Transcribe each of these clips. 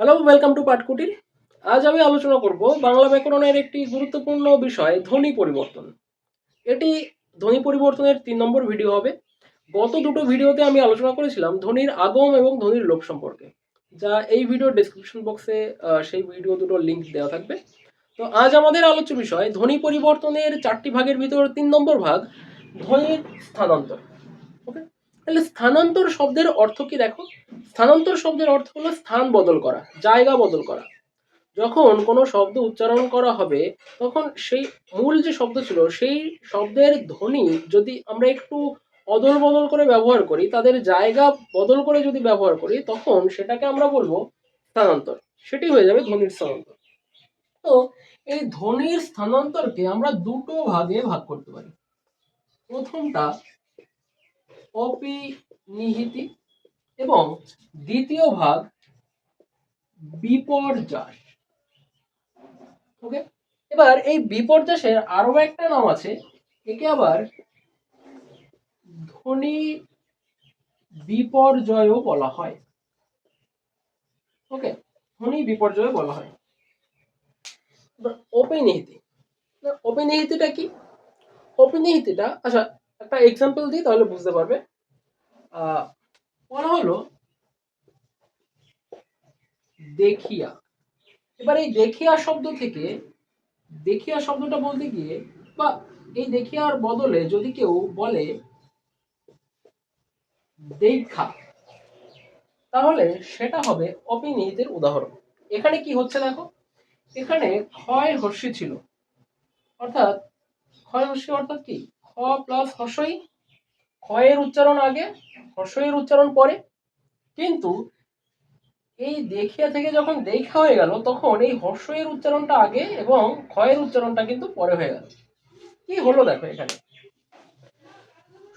Hello welcome to পাটকুটির আজ আমি আলোচনা করব বাংলা ব্যাকরণের একটি গুরুত্বপূর্ণ বিষয়, ধ্বনি পরিবর্তন। এটি ধ্বনি পরিবর্তনের তিন নম্বর ভিডিও হবে। গত দুটো ভিডিওতে আমি আলোচনা করেছিলাম ধ্বনির আগম এবং ধ্বনির লোপ সম্পর্কে। যা এই ভিডিওর ডেসক্রিপশন বক্সে সেই ভিডিও দুটোর লিঙ্ক দেওয়া থাকবে। তো আজ আমাদের আলোচ্য বিষয়, ধ্বনি পরিবর্তনের চারটি ভাগের ভিতর তিন নম্বর ভাগ, ধ্বনির স্থানান্তর। ওকে তাহলে স্থানান্তর শব্দের অর্থ কি দেখো? স্থানান্তর শব্দের অর্থ হলো স্থান বদল করা, জায়গা বদল করা। যখন কোনো শব্দ উচ্চারণ করা হবে, তখন সেই মূল যে শব্দ ছিল, সেই শব্দের ধ্বনি যদি আমরা একটু অদল বদল করে ব্যবহার করি, তাদের জায়গা বদল করে যদি ব্যবহার করি, তখন সেটাকে আমরা বলব স্থানান্তর। সেটি হয়ে যাবে ধ্বনির স্থানান্তর। তো এই ধ্বনির স্থানান্তরকে আমরা দুটো ভাগে ভাগ করতে পারি। প্রথমটা অপিনিহিতি এবং দ্বিতীয় ভাগ বিপর্যাস ওকে এবার এই বিপর্যাসের আরও একটা নাম আছে, একে আবার ধ্বনি বিপর্যয়ও বলা হয়। ওকে ধ্বনি বিপর্যয় বলা হয়। অপিনিহিতি। অপিনিহিতিটা কি? অপিনিহিতিটা আচ্ছা একটা এক্সাম্পল দিই, তাহলে বুঝতে পারবে। বলা হলো? দেখিয়া। এবার এই দেখিয়া শব্দ থেকে, দেখিয়া শব্দটা বলতে গিয়ে, বা এই দেখিয়ার বদলে যদি কেউ বলে দেখা তাহলে সেটা হবে অপিনিহিতের উদাহরণ। এখানে কি হচ্ছে দেখো? এখানে ক্ষয় হর্ষি ছিল। অর্থাৎ ক্ষয় হর্ষি অর্থাৎ কি? খ প্লাস হর্ষই ক্ষয়ের উচ্চারণ আগে, হর্ষয়ের উচ্চারণ পরে। কিন্তু এই দেখিয়া থেকে যখন দেখা হয়ে গেল, তখন এই হর্ষয়ের উচ্চারণটা আগে এবং ক্ষয়ের উচ্চারণটা কিন্তু পরে হয়ে গেল। কি হলো দেখো এখানে?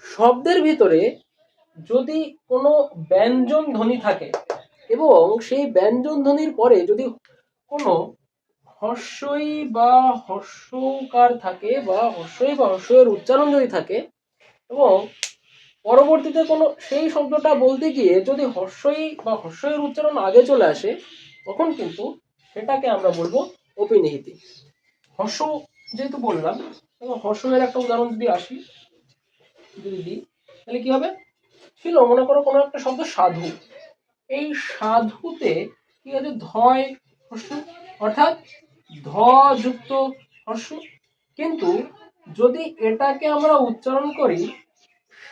শব্দের ভিতরে যদি কোনো ব্যঞ্জন ধ্বনি থাকে এবং সেই ব্যঞ্জন ধ্বনির পরে যদি কোনো হর্ষই বা হর্ষকার থাকে বা হর্ষই বা হর্ষয়ের উচ্চারণ যদি থাকে এবং পরবর্তীতে কোনো, সেই শব্দটা বলতে গিয়ে যদি হর্ষই বা হর্ষয়ের উচ্চারণ আগে চলে আসে, তখন কিন্তু সেটাকে আমরা বলব অপিনিহিতি হর্ষ যেহেতু বললাম হর্ষয়ের একটা উদাহরণ যদি আসি, যদি দিই, তাহলে কি হবে? ছিল, মনে করো কোনো একটা শব্দ সাধু। এই সাধুতে কি আছে? ধয় হর্ষ, অর্থাৎ ধ যুক্ত হর্ষ। কিন্তু যদি এটাকে আমরা উচ্চারণ করি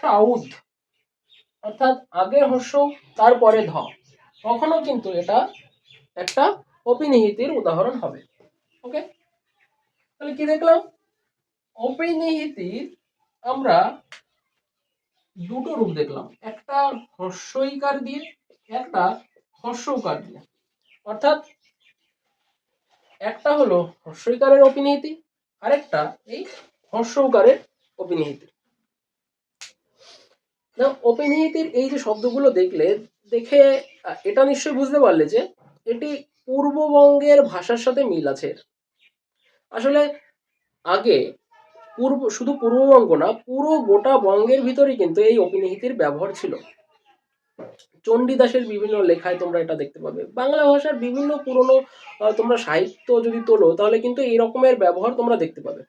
সাউথ। অর্থাৎ আগে হর্ষ, তারপরে ধ। তখনও কিন্তু এটা একটা অপিনিহিতির উদাহরণ হবে। ওকে? তাহলে কি দেখলাম? অপিনিহিতির আমরা দুটো রূপ দেখলাম। একটা হর্ষইকার দিয়ে, একটা হর্ষকার দিয়ে। অর্থাৎ একটা হলো হর্ষইকারের অপিনিহিতি, আরেকটা এই হর্ষকারের অপিনিহিতি। না ওপেন অপিনিহিতির এই যে শব্দগুলো দেখলে, দেখে এটা নিশ্চয়ই বুঝতে পারলে যে, এটি পূর্ববঙ্গের ভাষার সাথে মিল আছে। আসলে, আগে পূর্ব, শুধু পূর্ববঙ্গ না, পুরো গোটা বঙ্গের ভিতরে কিন্তু এই অপিনিহিতির ব্যবহার ছিল। চণ্ডীদাসের বিভিন্ন লেখায় তোমরা এটা দেখতে পাবে। বাংলা ভাষার বিভিন্ন পুরনো তোমরা সাহিত্য যদি তোলো, তাহলে কিন্তু এই রকমের ব্যবহার তোমরা দেখতে পাবে।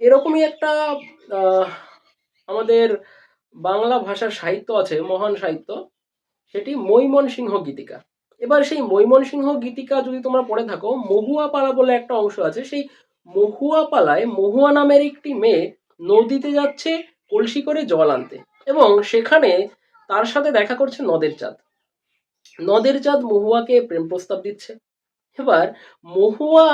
এরকমই একটা আমাদের বাংলা ভাষার সাহিত্য আছে, মহান সাহিত্য, সেটি মৈমন সিংহ গীতিকা। এবার সেই মৈমন সিংহ গীতিকা যদি তোমরা পড়ে থাকো মহুয়া পালা বলে একটা অংশ আছে, সেই মহুয়া পালায় মহুয়া নামের একটি মেয়ে নদীতে যাচ্ছে কলসি করে জল আনতে এবং সেখানে তার সাথে দেখা করছে নদের চাঁদ। নদের চাঁদ মহুয়াকে প্রেম প্রস্তাব দিচ্ছে। এবার মহুয়া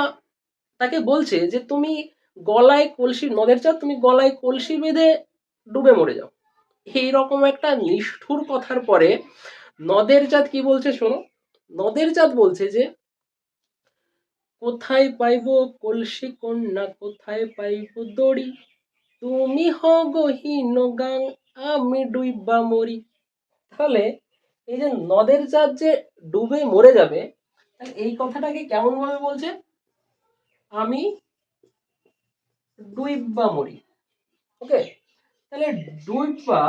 তাকে বলছে যে, তুমি গলায় কলসি, নদের চাঁদ, তুমি গলায় কলসি বেঁধে ডুবে মরে যাও। এইরকম একটা নিষ্ঠুর কথার পরে নদের জাত কি বলছে শোনো? নদের জাত বলছে যে, কোথায় পাইব কলসি কন্যা, কোথায় পাইব দড়ি? তুমি হগহীন গাং আমি ডুইবা মরি। তাহলে এই যে নদের চাঁদ যে ডুবে মরে যাবে এই কথাটাকে কেমন ভাবে বলছে? আমি ডুইবা মরি। ওকে? তাহলে ডুইবা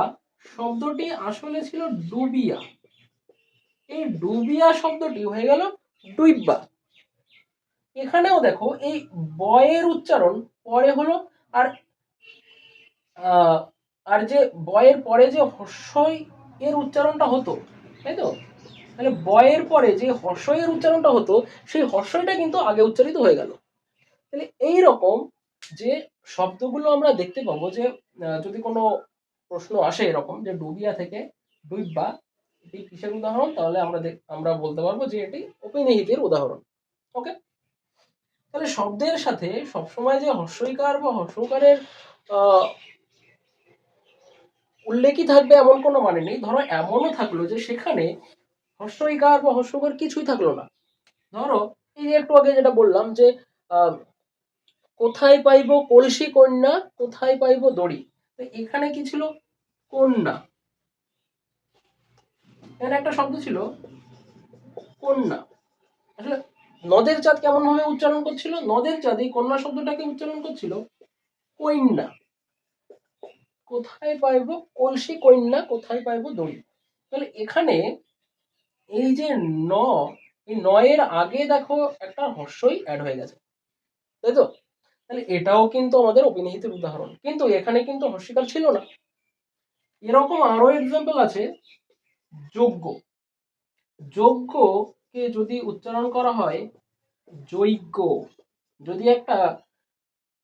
শব্দটি আসলে ছিল ডুবিয়া। এই ডুবিয়া শব্দটি হয়ে গেল ডুইব্বা। এখানেও দেখো এই বয়ের উচ্চারণ পরে হলো আর আর যে বয়ের পরে যে হর্ষই এর উচ্চারণটা হতো, তাই তো? তাহলে বয়ের পরে যে হর্ষই এর উচ্চারণটা হতো, সেই হর্ষইটা কিন্তু আগে উচ্চারিত হয়ে গেল। তাহলে এই রকম যে শব্দগুলো আমরা দেখতে পাবো যে যদি কোনো প্রশ্ন আসে এরকম যে ডুবিয়া থেকে ডুইব্বা এটি কিসের উদাহরণ? তাহলে আমরা আমরা বলতে পারব যে এটি অপিনিহিতের উদাহরণ। ওকে তাহলে শব্দের সাথে সবসময় যে হর্ষইকার বা হর্ষকারের আহ, উল্লেখই থাকবে এমন কোনো মানে নেই। ধরো এমনও থাকল যে সেখানে হর্ষইকার বা হর্ষকার কিছুই থাকল না। ধরো এই যে একটু আগে যেটা বললাম যে কোথায় পাইব কলসি কন্যা, কোথায় পাইব দড়ি? তো এখানে কি ছিল? কন্যা। এখানে একটা শব্দ ছিল, কন্যা। আসলে নদের চাঁদ কেমন ভাবে উচ্চারণ করছিল? নদের চাঁদ এই কন্যা শব্দটাকে উচ্চারণ করছিল কন্যা কোথায় পাইব কলসি কন্যা কোথায় পাইব দড়ি? তাহলে এখানে এই যে ন, এই নয়ের আগে দেখো একটা হর্ষই অ্যাড হয়ে গেছে। তাই তো? তাহলে এটাও কিন্তু আমাদের অপিনিহিতের উদাহরণ। কিন্তু এখানে কিন্তু হর্ষিকার ছিল না। এরকম আরও এক্সাম্পল আছে যোগ্য যোগ্যকে যদি উচ্চারণ করা হয়, যৈজ্ঞ। যদি একটা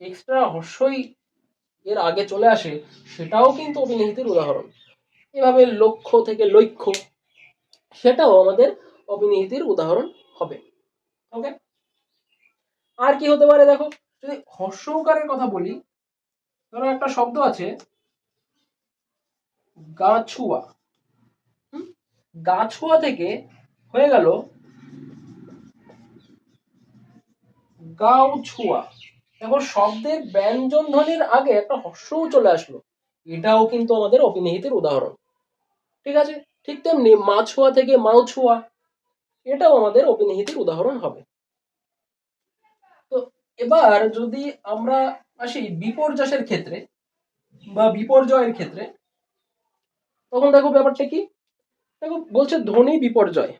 এক্সট্রা হর্ষই এর আগে চলে আসে, সেটাও কিন্তু অপিনিহিতের উদাহরণ। এভাবে লক্ষ্য থেকে লক্ষ্য, সেটাও আমাদের অপিনিহিতের উদাহরণ হবে। ওকে আর কি হতে পারে দেখো? যদি হর্ষকারের কথা বলি, ধরো একটা শব্দ আছে, গাছুয়া? গাছুয়া থেকে হয়ে গেল গাউছুয়া। দেখো শব্দের ব্যঞ্জন ধ্বনির আগে একটা হর্ষও চলে আসলো। এটাও কিন্তু আমাদের অপিনিহিতের উদাহরণ। ঠিক আছে? ঠিক তেমনি মাছুয়া থেকে মাউছুয়া এটাও আমাদের অপিনিহিতের উদাহরণ হবে। এবার যদি আমরা আসি বিপর্যয়ের ক্ষেত্রে বা বিপর্যয়ের ক্ষেত্রে, তখন দেখো ব্যাপারটা কি? দেখো, বলছে ধনী বিপর্যয়।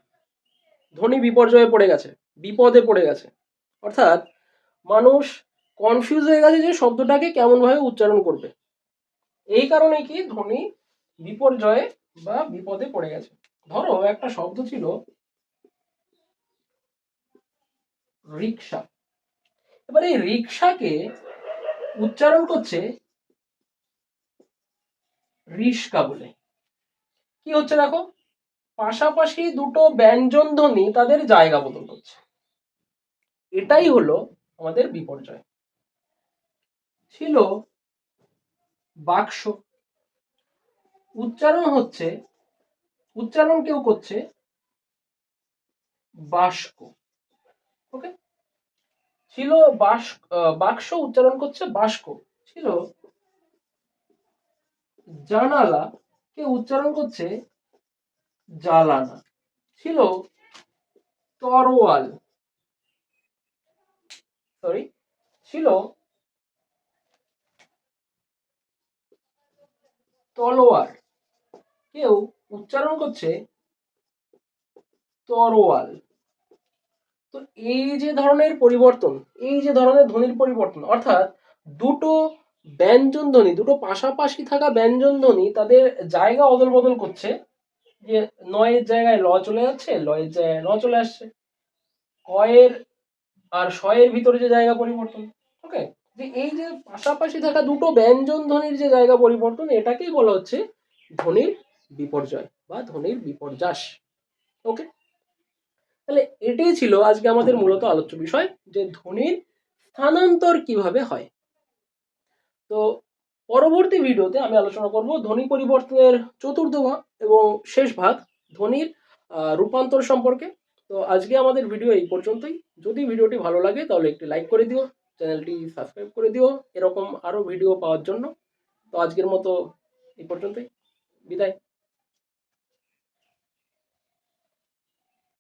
ধনী বিপর্যয়ে পড়ে গেছে, বিপদে পড়ে গেছে। অর্থাৎ মানুষ কনফিউজ হয়ে গেছে যে শব্দটাকে কেমন ভাবে উচ্চারণ করবে। এই কারণে কি ধনী বিপর্যয়ে বা বিপদে পড়ে গেছে। ধরো একটা শব্দ ছিল, রিক্সা। এবার এই রিক্সাকে উচ্চারণ করছে রিস্কা বলে। কি হচ্ছে দেখো? পাশাপাশি দুটো ব্যঞ্জন ধ্বনি তাদের জায়গা বদল করছে। এটাই হলো আমাদের বিপর্যয়। ছিল বাক্স। উচ্চারণ হচ্ছে, উচ্চারণ কেউ করছে বাস্ক ওকে? ছিল বাস বাক্স উচ্চারণ করছে বাস্ক। ছিল জানালা কে উচ্চারণ করছে জালানা। ছিল তরোয়াল। সরি ছিল তলোয়ার। কেউ উচ্চারণ করছে তরোয়াল। তো এই যে ধরনের পরিবর্তন, এই যে ধরনের ধ্বনির পরিবর্তন, অর্থাৎ দুটো ব্যঞ্জন ধ্বনি, দুটো পাশাপাশি থাকা ব্যঞ্জন ধ্বনি তাদের জায়গা অদল বদল করছে, যে নয়ের জায়গায় ল চলে যাচ্ছে, লয়ের জায়গায় ন চলে আসছে। কয়ের আর শয়ের ভিতরে যে জায়গা পরিবর্তন, ওকে? যে এই যে পাশাপাশি থাকা দুটো ব্যঞ্জন ধ্বনির যে জায়গা পরিবর্তন, এটাকেই বলা হচ্ছে ধ্বনির বিপর্যয় বা ধ্বনির বিপর্যাস, ওকে? তাহলে এটাই ছিল আজকে আমাদের মূলত আলোচ্য বিষয় যে ধ্বনির স্থানান্তর কীভাবে হয়। তো পরবর্তী ভিডিওতে আমি আলোচনা করব ধ্বনি পরিবর্তনের চতুর্থ ভাগ এবং শেষ ভাগ ধ্বনির রূপান্তর সম্পর্কে। তো আজকে আমাদের ভিডিও এই পর্যন্তই। যদি ভিডিওটি ভালো লাগে তাহলে একটি লাইক করে দিও, চ্যানেলটি সাবস্ক্রাইব করে দিও, এরকম আরও ভিডিও পাওয়ার জন্য। তো আজকের মতো এই পর্যন্তই। বিদায়।